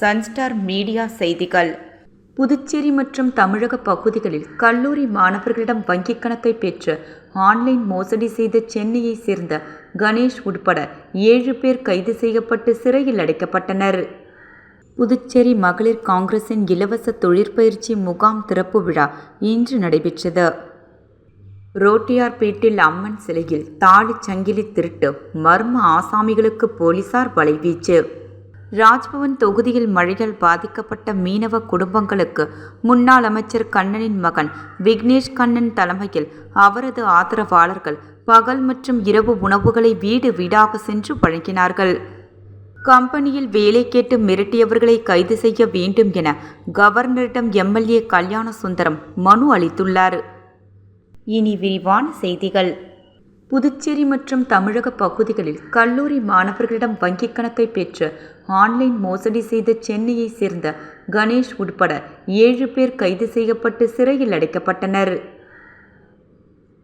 Sunstar media செய்திகள். புதுச்சேரி மற்றும் தமிழக பகுதிகளில் கல்லூரி மாணவர்களிடம் வங்கிக் கணக்கை பெற்று ஆன்லைன் மோசடி செய்த சென்னையை சேர்ந்த கணேஷ் உட்பட ஏழு பேர் கைது செய்யப்பட்டு சிறையில் அடைக்கப்பட்டனர். புதுச்சேரி மகளிர் காங்கிரசின் இலவச தொழிற்பயிற்சி முகாம் திறப்பு விழா இன்று நடைபெற்றது. ரோட்டியார்பேட்டில் அம்மன் சிலையில் தாலி சங்கிலி திருட்டு மர்ம ஆசாமிகளுக்கு போலீசார் வலைவீச்சு. ராஜ்பவன் தொகுதியில் மழையால் பாதிக்கப்பட்ட மீனவ குடும்பங்களுக்கு முன்னாள் அமைச்சர் கண்ணனின் மகன் விக்னேஷ் கண்ணன் தலைமையில் அவரது ஆதரவாளர்கள் பகல் மற்றும் இரவு உணவுகளை வீடு வீடாக சென்று வழங்கினார்கள். கம்பெனியில் வேலை கேட்டு மிரட்டியவர்களை கைது செய்ய வேண்டும் என கவர்னரிடம் எம்எல்ஏ கல்யாண சுந்தரம் மனு அளித்துள்ளார். இனி விரிவான செய்திகள். புதுச்சேரி மற்றும் தமிழக பகுதிகளில் கல்லூரி மாணவர்களிடம் வங்கிக் கணக்கை பெற்று ஆன்லைன் மோசடி செய்த சென்னையை சேர்ந்த கணேஷ் உட்பட ஏழு பேர் கைது செய்யப்பட்டு சிறையில் அடைக்கப்பட்டனர்.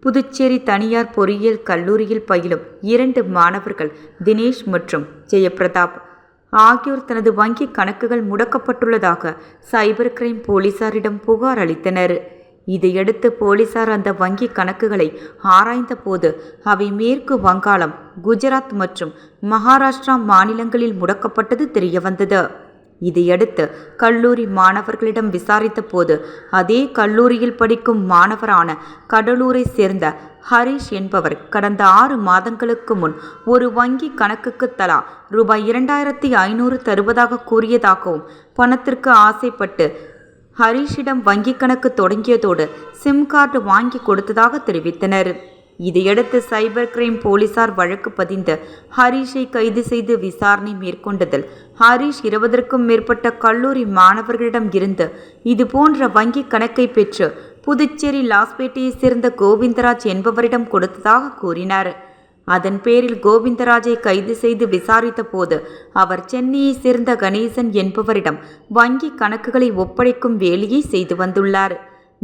புதுச்சேரி தனியார் பொறியியல் கல்லூரியில் பயிலும் இரண்டு மாணவர்கள் தினேஷ் மற்றும் ஜெயபிரதாப் ஆகியோர் தனது வங்கி கணக்குகள் முடக்கப்பட்டுள்ளதாக சைபர் கிரைம் போலீசாரிடம் புகார் அளித்தனர். இதையடுத்து போலீசார் அந்த வங்கி கணக்குகளை ஆராய்ந்தபோது அவை மேற்கு வங்காளம் குஜராத் மற்றும் மகாராஷ்டிரா மாநிலங்களில் முடக்கப்பட்டது தெரியவந்தது. இதையடுத்து கல்லூரி மாணவர்களிடம் விசாரித்த போது அதே கல்லூரியில் படிக்கும் மாணவரான கடலூரை சேர்ந்த ஹரிஷ் என்பவர் கடந்த ஆறு மாதங்களுக்கு முன் ஒரு வங்கி கணக்குக்கு தலா ரூபாய் இரண்டாயிரத்தி ஐநூறு தருவதாக கூறியதாகவும் பணத்திற்கு ஆசைப்பட்டு ஹரீஷிடம் வங்கிக் கணக்கு தொடங்கியதோடு சிம் கார்டு வாங்கி கொடுத்ததாக தெரிவித்தனர். இதையடுத்து சைபர் கிரைம் போலீசார் வழக்கு பதிந்து ஹரீஷை கைது செய்து விசாரணை மேற்கொண்டதில் ஹரீஷ் இருபதற்கும் மேற்பட்ட கல்லூரி மாணவர்களிடம் இருந்து இதுபோன்ற வங்கி கணக்கை பெற்று புதுச்சேரி லாஸ்பேட்டையைச் சேர்ந்த கோவிந்தராஜ் என்பவரிடம் கொடுத்ததாக கூறினார். அதன் பேரில் கோவிந்தராஜை கைது செய்து விசாரித்த போது அவர் சென்னையை சேர்ந்த கணேசன் என்பவரிடம் வங்கி கணக்குகளை ஒப்படைக்கும் வேலையை செய்து வந்துள்ளார்.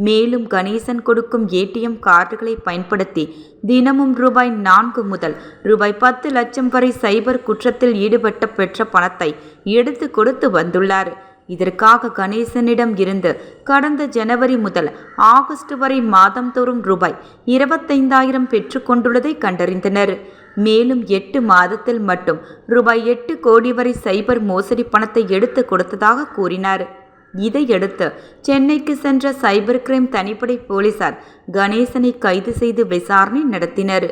மேலும் கணேசன் கொடுக்கும் ஏடிஎம் கார்டுகளை பயன்படுத்தி தினமும் ரூபாய் நான்கு முதல் ரூபாய் பத்து லட்சம் வரை சைபர் குற்றத்தில் ஈடுபட்ட பெற்ற பணத்தை எடுத்து கொடுத்து வந்துள்ளார். இதற்காக கணேசனிடம் இருந்து கடந்த ஜனவரி முதல் ஆகஸ்ட் வரை மாதந்தோறும் ரூபாய் இருபத்தைந்தாயிரம் பெற்றுக்கொண்டுள்ளதை கண்டறிந்தனர். மேலும் எட்டு மாதத்தில் மட்டும் ரூபாய் எட்டு கோடி வரை சைபர் மோசடி பணத்தை எடுத்து கொடுத்ததாக கூறினார். இதையடுத்து சென்னைக்கு சென்ற சைபர் கிரைம் தனிப்படை போலீசார் கணேசனை கைது செய்து விசாரணை நடத்தினர்.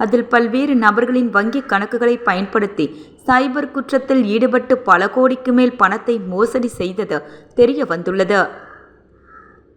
அதில் பல்வேறு நபர்களின் வங்கி கணக்குகளை பயன்படுத்தி சைபர் குற்றத்தில் ஈடுபட்டு பல கோடிக்கு மேல் பணத்தை மோசடி செய்தது தெரிய வந்துள்ளது.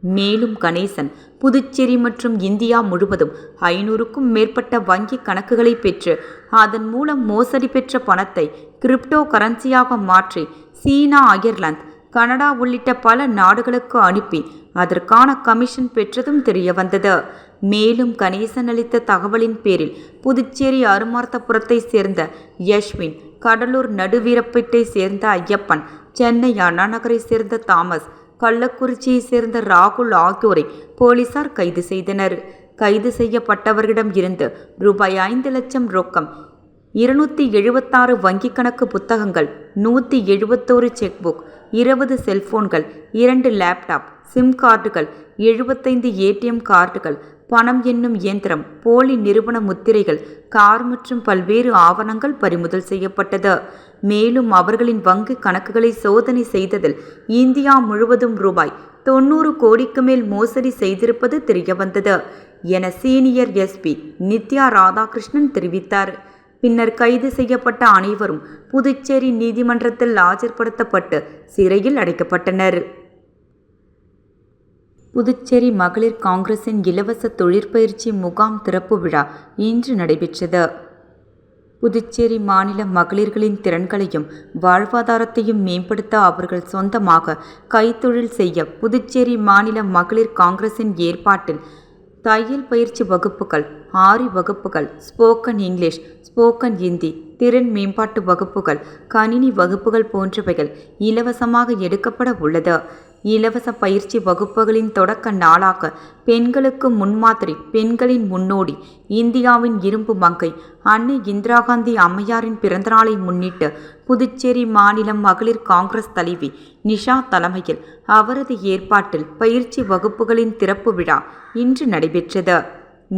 மேலும் கணேசன் புதுச்சேரி மற்றும் இந்தியா முழுவதும் ஐநூறுக்கும் மேற்பட்ட வங்கி கணக்குகளை பெற்று அதன் மூலம் மோசடி பெற்ற பணத்தை கிரிப்டோ கரன்சியாக மாற்றி சீனா அயர்லாந்து கனடா உள்ளிட்ட பல நாடுகளுக்கு அனுப்பி அதற்கான கமிஷன் பெற்றதும் தெரியவந்தது மேலும் கணேசன் அளித்த தகவலின் பேரில் புதுச்சேரி அருமார்த்தபுரத்தை சேர்ந்த யஷ்வின் கடலூர் நடுவீரப்பேட்டை சேர்ந்த ஐயப்பன் சென்னை அண்ணா நகரை சேர்ந்த தாமஸ் கள்ளக்குறிச்சியை சேர்ந்த ராகுல் ஆகியோரை போலீசார் கைது செய்தனர். கைது செய்யப்பட்டவர்களிடம் இருந்து ரூபாய் ஐந்து லட்சம் ரொக்கம் இருநூற்றி எழுபத்தாறு வங்கிக் கணக்கு புத்தகங்கள் நூற்றி எழுபத்தோரு செக் புக் இருபது செல்போன்கள் இரண்டு லேப்டாப் சிம் கார்டுகள் எழுபத்தைந்து ஏடிஎம் கார்டுகள் பணம் என்னும் இயந்திரம் போலி நிறுவன முத்திரைகள் கார் மற்றும் பல்வேறு ஆவணங்கள் பறிமுதல் செய்யப்பட்டது. மேலும் அவர்களின் வங்கி கணக்குகளை சோதனை செய்ததில் இந்தியா முழுவதும் ரூபாய் தொண்ணூறு கோடிக்கு மேல் மோசடி செய்திருப்பது தெரியவந்தது என சீனியர் எஸ்பி நித்யா ராதாகிருஷ்ணன் தெரிவித்தார். பின்னர் கைது செய்யப்பட்ட அனைவரும் புதுச்சேரி நீதிமன்றத்தில் ஆஜர்படுத்தப்பட்டு சிறையில் அடைக்கப்பட்டனர். புதுச்சேரி மகளிர் காங்கிரசின் இலவச தொழிற்பயிற்சி முகாம் திறப்பு விழா இன்று நடைபெற்றது. புதுச்சேரி மாநில மகளிர்களின் திறன்களையும் வாழ்வாதாரத்தையும் மேம்படுத்த அவர்கள் சொந்தமாக கைத்தொழில் செய்ய புதுச்சேரி மாநில மகளிர் காங்கிரசின் ஏற்பாட்டில் தையல் பயிற்சி வகுப்புகள் ஆரி வகுப்புகள் ஸ்போக்கன் இங்கிலீஷ் ஸ்போக்கன் இந்தி திறன் மேம்பாட்டு வகுப்புகள் கணினி வகுப்புகள் போன்றவைகள் இலவசமாக எடுக்கப்பட உள்ளது. இலவச பயிற்சி வகுப்புகளின் தொடக்க நாளாக பெண்களுக்கு முன்மாதிரி பெண்களின் முன்னோடி இந்தியாவின் இரும்பு மங்கை அன்னை இந்திரா காந்தி அம்மையாரின் பிறந்தநாளை முன்னிட்டு புதுச்சேரி மாநிலம் மகளிர் காங்கிரஸ் தலைவி நிஷா தலைமையில் அவரது ஏற்பாட்டில் பயிற்சி வகுப்புகளின் திறப்பு விழா இன்று நடைபெற்றது.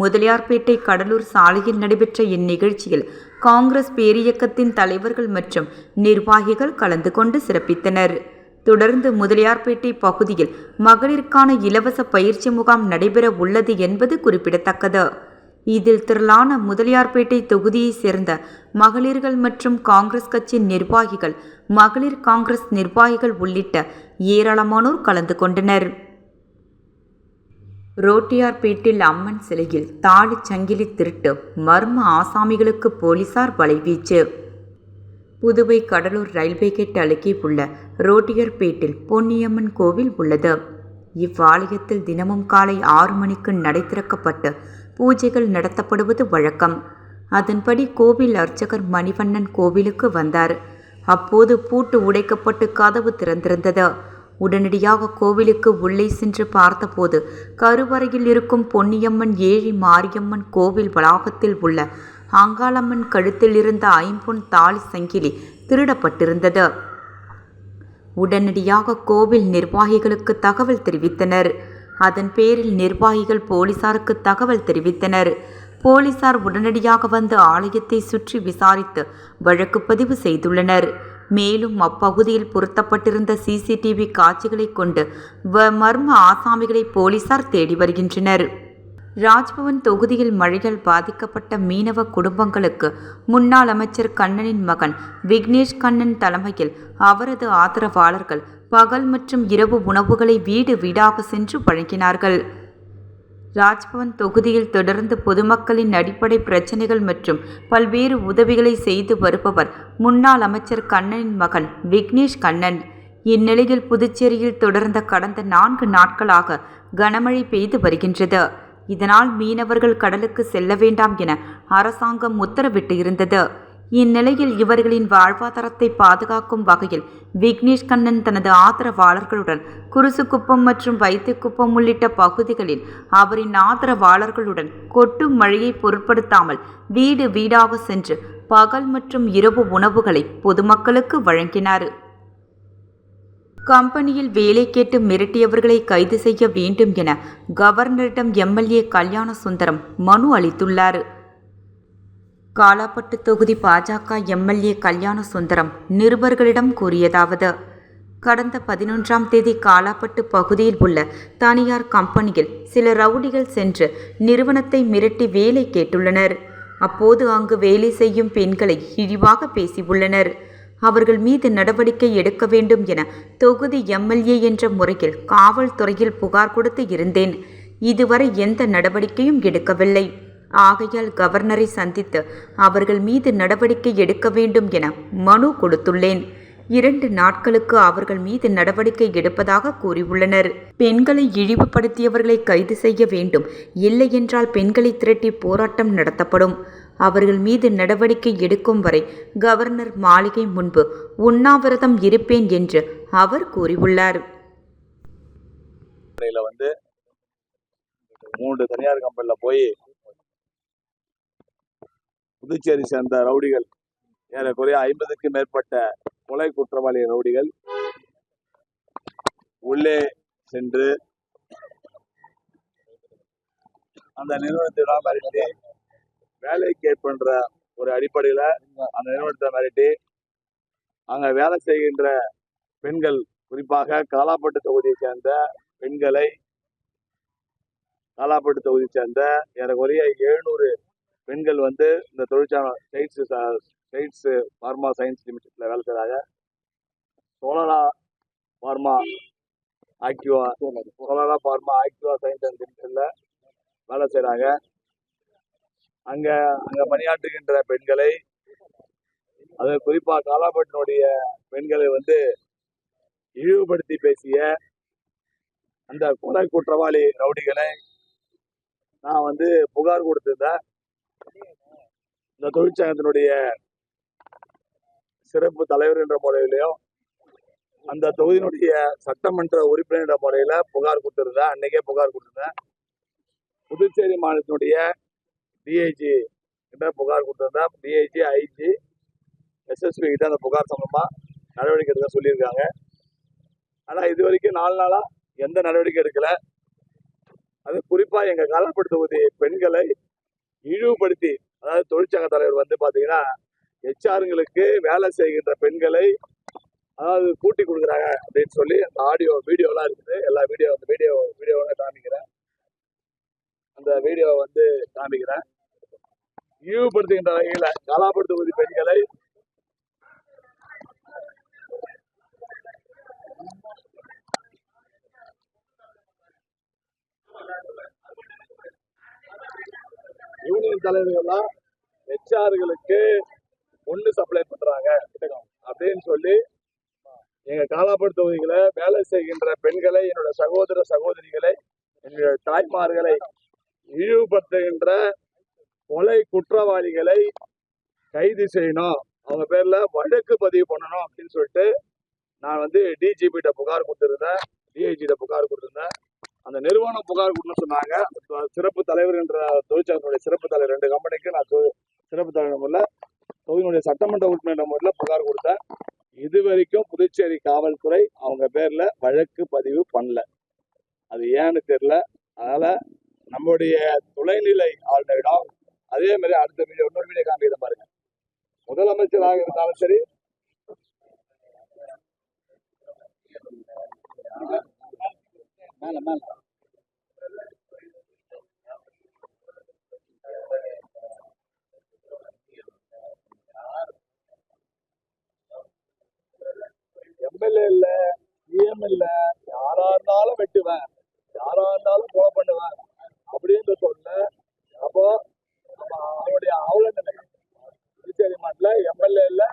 முதலியார்பேட்டை கடலூர் சாலையில் நடைபெற்ற இந்நிகழ்ச்சியில் காங்கிரஸ் பேரியக்கத்தின் தலைவர்கள் மற்றும் நிர்வாகிகள் கலந்து கொண்டு சிறப்பித்தனர். தொடர்ந்து முதலியார்பேட்டை பகுதியில் மகளிருக்கான இலவச பயிற்சி முகாம் நடைபெற உள்ளது என்பது குறிப்பிடத்தக்கது. இதில் திரளான முதலியார்பேட்டை தொகுதியைச் சேர்ந்த மகளிர்கள் மற்றும் காங்கிரஸ் கட்சி நிர்வாகிகள் மகளிர் காங்கிரஸ் நிர்வாகிகள் உள்ளிட்ட ஏராளமானோர் கலந்து கொண்டனர். ரோட்டியார்பேட்டில் அம்மன் சிலையில் தாலி சங்கிலி திருட்டு மர்ம ஆசாமிகளுக்கு போலீசார் வலைவீச்சு. புதுவை கடலூர் ரயில்வே கேட் அருகே உள்ள ரோட்டியர்பேட்டில் பொன்னியம்மன் கோவில் உள்ளது. இவ்வாலயத்தில் தினமும் காலை ஆறு மணிக்கு நடை திறக்கப்பட்டு பூஜைகள் நடத்தப்படுவது வழக்கம். அதன்படி கோவில் அர்ச்சகர் மணிவண்ணன் கோவிலுக்கு வந்தார். அப்போது பூட்டு உடைக்கப்பட்டு கதவு திறந்திருந்தது. உடனடியாக கோவிலுக்கு உள்ளே சென்று பார்த்தபோது கருவறையில் இருக்கும் பொன்னியம்மன் ஏழி மாரியம்மன் கோவில் வளாகத்தில் உள்ள ஆங்காளம்மன் கழுத்தில் இருந்த ஐம்பொன் தாலி சங்கிலி திருடப்பட்டிருந்தது. உடனடியாக கோவில் நிர்வாகிகளுக்கு தகவல் தெரிவித்தனர். அதன் பேரில் நிர்வாகிகள் போலீசாருக்கு தகவல் தெரிவித்தனர். போலீசார் உடனடியாக வந்து ஆலயத்தை சுற்றி விசாரித்து வழக்கு பதிவு செய்துள்ளனர். மேலும் அப்பகுதியில் பொருத்தப்பட்டிருந்த சிசிடிவி காட்சிகளை கொண்டு வ- மர்ம ஆசாமிகளை போலீசார் தேடி வருகின்றனர். ராஜ்பவன் தொகுதியில் மழையால் பாதிக்கப்பட்ட மீனவ குடும்பங்களுக்கு முன்னாள் அமைச்சர் கண்ணனின் மகன் விக்னேஷ் கண்ணன் தலைமையில் அவரது ஆதரவாளர்கள் பகல் மற்றும் இரவு உணவுகளை வீடு வீடாக சென்று வழங்கினார்கள். ராஜ்பவன் தொகுதியில் தொடர்ந்து பொதுமக்களின் அடிப்படை பிரச்சனைகள் மற்றும் பல்வேறு உதவிகளை செய்து வருபவர் முன்னாள் அமைச்சர் கண்ணனின் மகன் விக்னேஷ் கண்ணன். இந்நிலையில் புதுச்சேரியில் தொடர்ந்த கடந்த நான்கு நாட்களாக கனமழை பெய்து வருகின்றது. இதனால் மீனவர்கள் கடலுக்கு செல்ல வேண்டாம் என அரசாங்கம் உத்தரவிட்டு இருந்தது இந்நிலையில் இவர்களின் வாழ்வாதாரத்தை பாதுகாக்கும் வகையில் விக்னேஷ் கண்ணன் தனது ஆதரவாளர்களுடன் குருசுக்குப்பம் மற்றும் வைத்தியக்குப்பம் உள்ளிட்ட பகுதிகளில் அவரின் ஆதரவாளர்களுடன் கொட்டும் மழையை பொருட்படுத்தாமல் வீடு வீடாக சென்று பகல் மற்றும் இரவு உணவுகளை பொதுமக்களுக்கு வழங்கினார். கம்பெனியில் வேலை கேட்டு மிரட்டியவர்களை கைது செய்ய வேண்டும் என கவர்னரிடம் எம்எல்ஏ கல்யாண சுந்தரம் மனு அளித்துள்ளார். காலாப்பட்டு தொகுதி பாஜக எம்எல்ஏ கல்யாண சுந்தரம் நிருபர்களிடம் கூறியதாவது கடந்த பதினொன்றாம் தேதி காலாப்பட்டு பகுதியில் உள்ள தனியார் கம்பெனியில் சில ரவுடிகள் சென்று நிறுவனத்தை மிரட்டி வேலை கேட்டுள்ளனர். அப்போது அங்கு வேலை செய்யும் பெண்களை இழிவாக பேசியுள்ளனர். அவர்கள் மீது நடவடிக்கை எடுக்க வேண்டும் என தொகுதி எம்எல்ஏ என்ற முறையில் காவல்துறையில் புகார் கொடுத்து இருந்தேன். இதுவரை எந்த நடவடிக்கையும் எடுக்கவில்லை. ஆகையால் கவர்னரை சந்தித்து அவர்கள் மீது நடவடிக்கை எடுக்க வேண்டும் என மனு கொடுத்துள்ளேன். இரண்டு நாட்களுக்கு அவர்கள் மீது நடவடிக்கை எடுப்பதாக கூறியுள்ளனர். பெண்களை இழிவுபடுத்தியவர்களை கைது செய்ய வேண்டும். இல்லையென்றால் பெண்களை திரட்டி போராட்டம் நடத்தப்படும். அவர்கள் மீது நடவடிக்கை எடுக்கும் வரை கவர்னர் மாளிகை முன்பு உண்ணாவிரதம் இருப்பேன் என்று அவர் கூறியுள்ளார். வந்து மூன்று தனியார் கம்பெனியில் போய் புதுச்சேரி சேர்ந்த ரவுடிகள் ஏறக்குறைய ஐம்பதுக்கும் மேற்பட்ட கொலை குற்றவாளி ரவுடிகள் உள்ளே சென்று அந்த நிறுவனத்திடம் வேலையை கேட் பண்ற ஒரு அடிப்படையில் அந்த நிறுவனத்தை மிரட்டி அங்க வேலை செய்கின்ற பெண்கள் குறிப்பாக காலாப்பட்டு தொகுதியை சேர்ந்த பெண்களை காலாப்பட்டு தொகுதியை சேர்ந்த ஏறக்குறைய எழுநூறு பெண்கள் வந்து இந்த தொழிற்சாலை ஸ்டேட்ஸ் ஸ்டேட்ஸ் ஃபார்மா சயின்ஸ் லிமிடெட்ல வேலை செய்கிறாங்க Solara pharma Activa Solara pharma Activa science and லிமிடெட்ல வேலை செய்கிறாங்க அங்க அங்க பணியாற்றுகின்ற பெண்களை அது குறிப்பா காலாபட்டினுடைய பெண்களை வந்து இழிவுபடுத்தி பேசிய அந்த கொலை குற்றவாளி ரவுடிகளை நான் வந்து புகார் கொடுத்திருந்தேன். இந்த தொழிற்சங்கத்தினுடைய சிறப்பு தலைவர் என்ற முறையிலையும் அந்த தொகுதியினுடைய சட்டமன்ற உறுப்பினர் முறையில புகார் கொடுத்திருந்தேன். அன்னைக்கே புகார் கொடுத்திருந்தேன். புதுச்சேரி மாநிலத்தினுடைய டிஐஜி கிட்ட புகார் கொடுத்துருந்தேன் டிஐஜி ஐஜி எஸ்எஸ்பி கிட்ட அந்த புகார் சம்பந்தமாக நடவடிக்கை எடுக்க சொல்லியிருக்காங்க. ஆனால் இது வரைக்கும் நாலு நாளாக எந்த நடவடிக்கை எடுக்கலை. அது குறிப்பாக எங்கள் காலப்படு தொகுதி பெண்களை இழிவுபடுத்தி அதாவது தொழிற்சங்க தலைவர் வந்து பார்த்தீங்கன்னா ஹெச்ஆருங்களுக்கு வேலை செய்கின்ற பெண்களை அதாவது கூட்டி கொடுக்குறாங்க அப்படின்னு சொல்லி அந்த ஆடியோ வீடியோலாம் இருக்குது. எல்லா வீடியோ அந்த வீடியோ வீடியோவை காமிக்கிறேன். அந்த வீடியோ வந்து காமிக்கிறேன் இழிவுபடுத்துகின்ற வகையில காலாப்படு தொகுதி பெண்களை யூனியன் தலைவர்கள்லாம் ஹெச்ஆர்களுக்கு ஒன்று சப்ளை பண்றாங்க அப்படின்னு சொல்லி எங்க காலாப்படு தொகுதிகளை வேலை செய்கின்ற பெண்களை என்னோட சகோதர சகோதரிகளை என்னுடைய தாய்மார்களை இழிவுபடுத்துகின்ற கொலை குற்றவாளிகளை கைது செய்யணும். அவங்க பேர்ல வழக்கு பதிவு பண்ணணும் அப்படின்னு சொல்லிட்டு நான் வந்து டிஜிபிட்ட புகார் கொடுத்துருந்தேன். டிஐஜிட்ட புகார் கொடுத்துருந்தேன். அந்த நிறுவனம் புகார் கொடுன்னு சொன்னாங்க. சிறப்பு தலைவர் என்ற தொழிற்சங்கத்தினுடைய சிறப்பு தலைவர் ரெண்டு கம்பெனிக்கு நான் தொ- சிறப்பு தலைவர் முறையில் தொகுதியினுடைய சட்டமன்ற உறுப்பினர் முறையில் புகார் கொடுத்தேன். இது வரைக்கும் புதுச்சேரி காவல்துறை அவங்க பேர்ல வழக்கு பதிவு பண்ணல. அது ஏன்னு தெரியல. அதனால நம்முடைய துணைநிலை ஆளுநரிடம் அதே மாதிரி அடுத்த வீடியோ இன்னொரு வீடியோ காமிக்கிறத பாருங்க. முதலமைச்சராக இருந்தாலும் சரி மேல மேல. எம்எல்ஏ இல்ல சிஎம் இல்ல யாரா இருந்தாலும் வெட்டுவேன். யாரா இருந்தாலும் கொலை பண்ணுவேன். அப்படின்னு சொல்ல அப்போ நம்ம அவனுடைய அவல நிலை புதுச்சேரி மாட்டில் எம்எல்ஏ இல்ல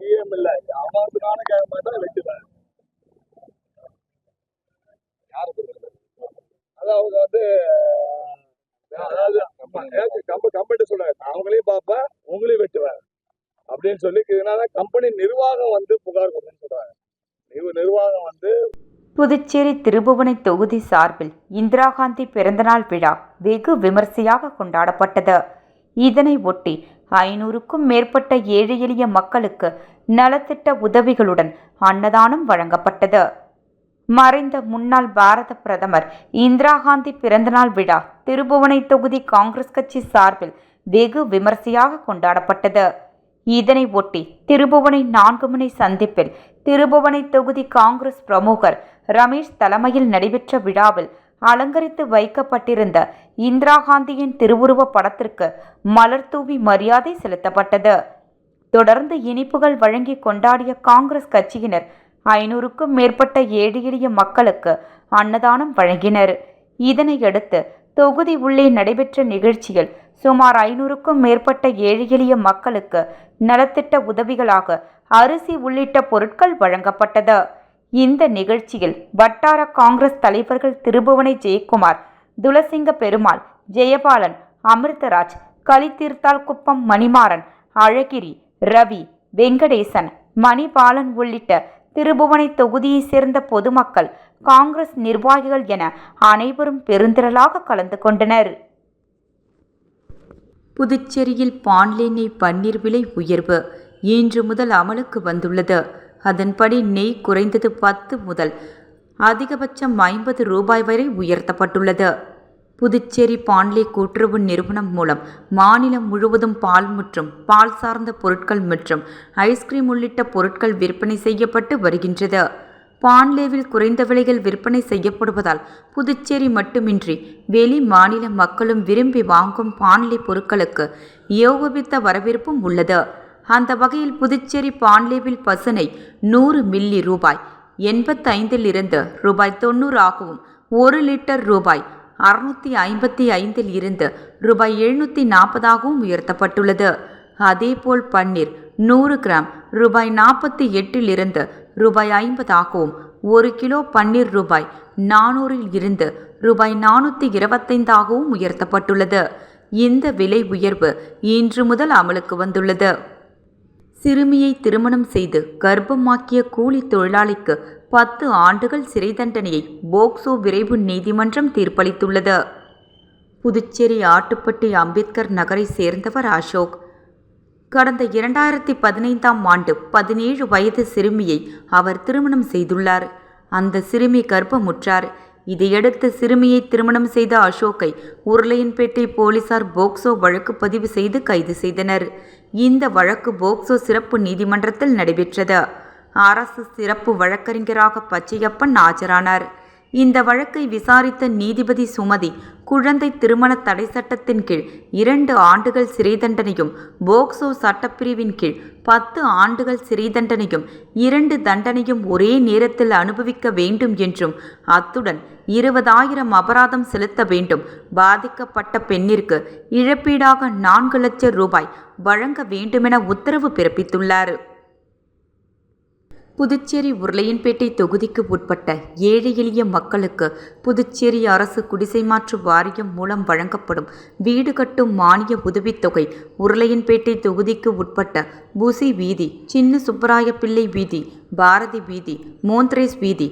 சிஎம் இல்ல யாராவதுனால கேட்க மாட்டேன் வெட்டுவேன் யாரு சொல்றது அது அவங்க வந்து அதாவது கம்ப கம்பெனி சொல்றாங்க அவங்களையும் பார்ப்பேன் உங்களையும் வெட்டுவேன். அப்படின்னு சொல்லி இதனால கம்பெனி நிர்வாகம் வந்து புகார் கொடுத்தாங்க சொல்றாங்க நிர்வ- நிர்வாகம் வந்து புதுச்சேரி திருபுவனை தொகுதி சார்பில் இந்திரா காந்தி பிறந்தநாள் விழா வெகு விமர்சையாக கொண்டாடப்பட்டது. இதனை ஒட்டி ஐநூறுக்கும் மேற்பட்ட ஏழை எளிய மக்களுக்கு நலத்திட்ட உதவிகளுடன் அன்னதானம் வழங்கப்பட்டது. மறைந்த முன்னாள் பாரத பிரதமர் இந்திரா காந்தி பிறந்தநாள் விழா திருபுவனை தொகுதி காங்கிரஸ் கட்சி சார்பில் வெகு விமர்சையாக கொண்டாடப்பட்டது. இதனை ஒட்டி திருபுவனை நான்கு முனை சந்திப்பில் திருபுவனை தொகுதி காங்கிரஸ் பிரமுகர் ரமேஷ் தலைமையில் நடைபெற்ற விழாவில் அலங்கரித்து வைக்கப்பட்டிருந்த இந்திரா காந்தியின் திருவுருவ படத்திற்கு மலர் தூவி மரியாதை செலுத்தப்பட்டது. தொடர்ந்து இனிப்புகள் வழங்கி கொண்டாடிய காங்கிரஸ் கட்சியினர் ஐநூறுக்கும் மேற்பட்ட ஏழை எளிய மக்களுக்கு அன்னதானம் வழங்கினர். இதனையடுத்து தொகுதி உள்ளே நடைபெற்ற நிகழ்ச்சியில் சுமார் ஐநூறுக்கும் மேற்பட்ட ஏழை எளிய மக்களுக்கு நலத்திட்ட உதவிகளாக அரிசி உள்ளிட்ட பொருட்கள் வழங்கப்பட்டது. இந்த நிகழ்ச்சியில் வட்டார காங்கிரஸ் தலைவர்கள் திருபுவனை ஜெயக்குமார் துளசிங்க பெருமாள் ஜெயபாலன் அமிர்தராஜ் கலித்தீர்த்தால் குப்பம் மணிமாறன் அழகிரி ரவி வெங்கடேசன் மணிபாலன் உள்ளிட்ட திருபுவனை தொகுதியைச் சேர்ந்த பொதுமக்கள் காங்கிரஸ் நிர்வாகிகள் என அனைவரும் பெருந்திரளாக கலந்து கொண்டனர். புதுச்சேரியில் பான்லேனெய் பன்னீர் விலை உயர்வு இன்று முதல் அமலுக்கு வந்துள்ளது. அதன்படி நெய் குறைந்தது பத்து முதல் அதிகபட்சம் ஐம்பது ரூபாய் வரை உயர்த்தப்பட்டுள்ளது. புதுச்சேரி பான்லே கூட்டுறவு நிறுவனம் மூலம் மாநிலம் முழுவதும் பால் மற்றும் பால் சார்ந்த பொருட்கள் மற்றும் ஐஸ்கிரீம் உள்ளிட்ட பொருட்கள் விற்பனை செய்யப்பட்டு வருகின்றது. பான்லேவில் குறைந்த விலையில் விற்பனை செய்யப்படுவதால் புதுச்சேரி மட்டுமின்றி வெளி மாநில மக்களும் விரும்பி வாங்கும் பான்லே பொருட்களுக்கு ஏகோபித்த வரவேற்பும் உள்ளது. அந்த வகையில் புதுச்சேரி பான்லேவில் பசுனை நூறு மில்லி ரூபாய் எண்பத்தைந்தில் இருந்து ரூபாய் தொண்ணூறு ஆகவும் ஒரு லிட்டர் ரூபாய் அறுநூத்தி ஐம்பத்தி ஐந்தில் இருந்து ரூபாய் எழுநூத்தி நாற்பதாகவும் உயர்த்தப்பட்டுள்ளது. அதேபோல் பன்னீர் நூறு கிராம் ரூபாய் நாற்பத்தி எட்டில் இருந்து ரூபாய் ஐம்பதாகவும் ஒரு கிலோ பன்னீர் ரூபாய் நானூறில் இருந்து ரூபாய் நானூற்றி இருபத்தைந்தாகவும் உயர்த்தப்பட்டுள்ளது. இந்த விலை உயர்வு இன்று முதல் அமலுக்கு வந்துள்ளது. சிறுமியை திருமணம் செய்து கர்ப்பமாக்கிய கூலி தொழிலாளிக்கு பத்து ஆண்டுகள் சிறை தண்டனையை போக்சோ விரைவு நீதிமன்றம் தீர்ப்பளித்துள்ளது. புதுச்சேரி ஆட்டுப்பட்டி அம்பேத்கர் நகரை சேர்ந்தவர் அசோக். கடந்த இரண்டாயிரத்தி பதினைந்தாம் ஆண்டு பதினேழு வயது சிறுமியை அவர் திருமணம் செய்துள்ளார். அந்த சிறுமி கர்ப்பமுற்றார். இதையடுத்து சிறுமியை திருமணம் செய்த அசோக்கை உருளையன்பேட்டை போலீசார் போக்சோ வழக்கு பதிவு செய்து கைது செய்தனர். இந்த வழக்கு போக்சோ சிறப்பு நீதிமன்றத்தில் நடைபெற்றது. அரசு சிறப்பு வழக்கறிஞராக பச்சையப்பன் ஆஜரானார். இந்த வழக்கை விசாரித்த நீதிபதி சுமதி குழந்தை திருமண தடை சட்டத்தின் கீழ் இரண்டு ஆண்டுகள் சிறை தண்டனையும் போக்சோ சட்டப்பிரிவின் கீழ் பத்து ஆண்டுகள் சிறை தண்டனையும் இரண்டு தண்டனையும் ஒரே நேரத்தில் அனுபவிக்க வேண்டும் என்றும் அத்துடன் இருபதாயிரம் அபராதம் செலுத்த வேண்டும். பாதிக்கப்பட்ட பெண்ணிற்கு இழப்பீடாக நான்கு லட்சம் ரூபாய் வழங்க வேண்டுமென உத்தரவு பிறப்பித்துள்ளார். புதுச்சேரி உருளையன்பேட்டை தொகுதிக்கு உட்பட்ட ஏழை எளிய மக்களுக்கு புதுச்சேரி அரசு குடிசை மாற்று வாரியம் மூலம் வழங்கப்படும் வீடு கட்டும் மானிய உதவித்தொகை உருளையன்பேட்டை தொகுதிக்கு உட்பட்ட புசி வீதி சின்ன சுப்பராய பிள்ளை வீதி பாரதி வீதி மோந்த்ரேஸ் வீதி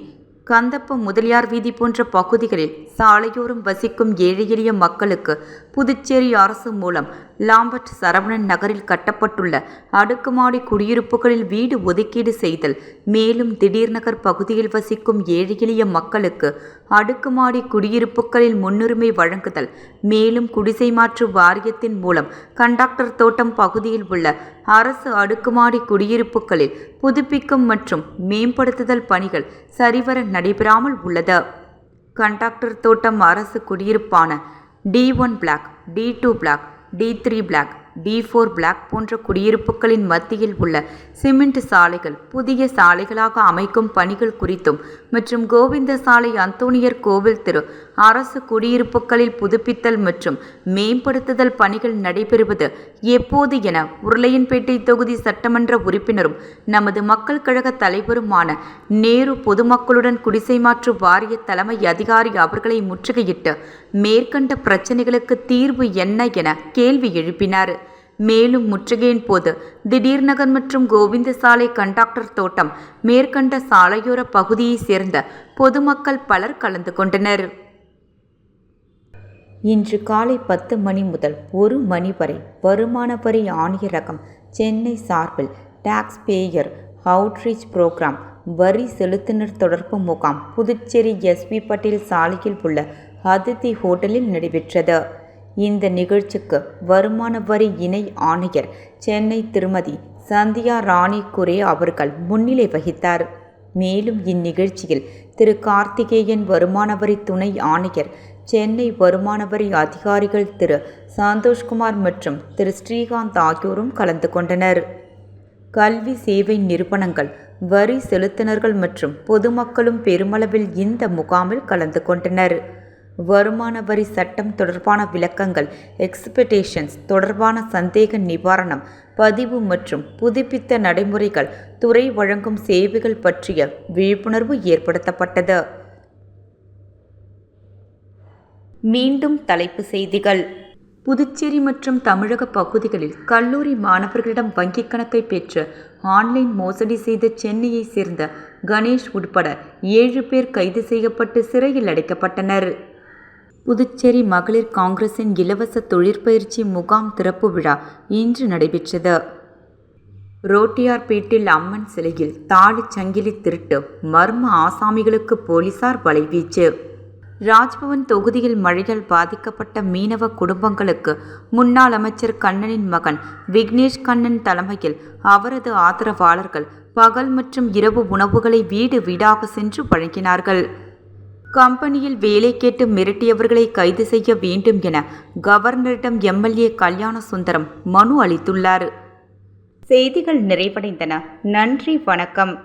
கந்தப்ப முதலியார் வீதி போன்ற பகுதிகளில் சாலையோரம் வசிக்கும் ஏழை எளிய மக்களுக்கு புதுச்சேரி அரசு மூலம் லாம்பர்ட் சரவணன் நகரில் கட்டப்பட்டுள்ள அடுக்குமாடி குடியிருப்புகளில் வீடு ஒதுக்கீடு செய்தல். மேலும் திடீர் நகர் பகுதியில் வசிக்கும் ஏழை எளிய மக்களுக்கு அடுக்குமாடி குடியிருப்புகளில் முன்னுரிமை வழங்குதல். மேலும் குடிசை மாற்று வாரியத்தின் மூலம் கண்டக்டர் தோட்டம் பகுதியில் உள்ள அரசு அடுக்குமாடி குடியிருப்புகளில் புதுப்பிக்கும் மற்றும் மேம்படுத்துதல் பணிகள் சரிவர நடைபெறாமல் உள்ளது. கண்டக்டர் தோட்டம் அரசு குடியிருப்பான D one block D two block D three block D four block போன்ற குடியிருப்புகளின் மத்தியில் உள்ள சிமெண்ட் சாலைகள் புதிய சாலைகளாக அமைக்கும் பணிகள் குறித்தும் மற்றும் கோவிந்த சாலை அந்தோனியர் கோவில் திரு அரசு குடியிருப்புகளில் புதுப்பித்தல் மற்றும் மேம்படுத்துதல் பணிகள் நடைபெறுவது எப்போது என உருளையன்பேட்டை தொகுதி சட்டமன்ற உறுப்பினரும் நமது மக்கள் கழக தலைவருமான நேரு பொதுமக்களுடன் குடிசை மாற்று வாரிய தலைமை அதிகாரி அவர்களை முற்றுகையிட்டு மேற்கண்ட பிரச்சனைகளுக்கு தீர்வு என்ன என கேள்வி எழுப்பினார். மேலும் முற்றுகையின் போது திடீர் நகர் மற்றும் கோவிந்த சாலை கண்டாக்டர் தோட்டம் மேற்கண்ட சாலையோர பகுதியைச் சேர்ந்த பொதுமக்கள் பலர் கலந்து கொண்டனர். இன்று காலை பத்து மணி முதல் ஒரு மணி வரை வருமான வரி ஆணையரகம் சென்னை சார்பில் டாக்ஸ் பேயர் அவுட்ரீச் புரோகிராம் வரி செலுத்தினர் தொடர்பு முகாம் புதுச்சேரி எஸ்பி பட்டேல் சாலையில் உள்ள அதித்தி ஹோட்டலில் நடைபெற்றது. இந்த நிகழ்ச்சிக்கு வருமான வரி இணை ஆணையர் சென்னை திருமதி சந்தியா ராணி குரே அவர்கள் முன்னிலை வகித்தார். மேலும் இந்நிகழ்ச்சியில் திரு. கார்த்திகேயன் வருமான வரி துணை ஆணையர் சென்னை வருமான வரி அதிகாரிகள் திரு. சந்தோஷ்குமார் மற்றும் திரு. ஸ்ரீகாந்த் ஆகியோரும் கலந்து கொண்டனர். கல்வி சேவை நிறுவனங்கள் வரி செலுத்தினர்கள் மற்றும் பொதுமக்களும் பெருமளவில் இந்த முகாமில் கலந்து கொண்டனர். வருமான வரி சட்டம் தொடர்பான விளக்கங்கள் எக்ஸ்பெக்டேஷன்ஸ் தொடர்பான சந்தேக நிவாரணம் பதிவு மற்றும் புதுப்பித்த நடைமுறைகள் துறை வழங்கும் சேவைகள் பற்றிய விழிப்புணர்வு ஏற்படுத்தப்பட்டது. மீண்டும் தலைப்பு செய்திகள். புதுச்சேரி மற்றும் தமிழக பகுதிகளில் கல்லூரி மாணவர்களிடம் வங்கிக் கணக்கை பெற்று ஆன்லைன் மோசடி செய்த சென்னையை சேர்ந்த கணேஷ் உட்பட ஏழு பேர் கைது செய்யப்பட்டு சிறையில் அடைக்கப்பட்டனர். புதுச்சேரி மகளிர் காங்கிரசின் இலவச தொழிற்பயிற்சி முகாம் திறப்பு விழா இன்று நடைபெற்றது. ரோட்டியார்பேட்டில் அம்மன் சிலையில் தாலி சங்கிலி திருட்டு மர்ம ஆசாமிகளுக்கு போலீசார் வலைவீச்சு. ராஜ்பவன் தொகுதியில் மழையால் பாதிக்கப்பட்ட மீனவ குடும்பங்களுக்கு முன்னாள் அமைச்சர் கண்ணனின் மகன் விக்னேஷ் கண்ணன் தலைமையில் அவரது ஆதரவாளர்கள் பகல் மற்றும் இரவு உணவுகளை வீடு வீடாக சென்று வழங்கினார்கள். கம்பெனியில் வேலை கேட்டு மிரட்டியவர்களை கைது செய்ய வேண்டும் என கவர்னரிடம் எம்எல்ஏ கல்யாண சுந்தரம் மனு அளித்துள்ளார். செய்திகள் நிறைவடைந்தன. நன்றி வணக்கம்.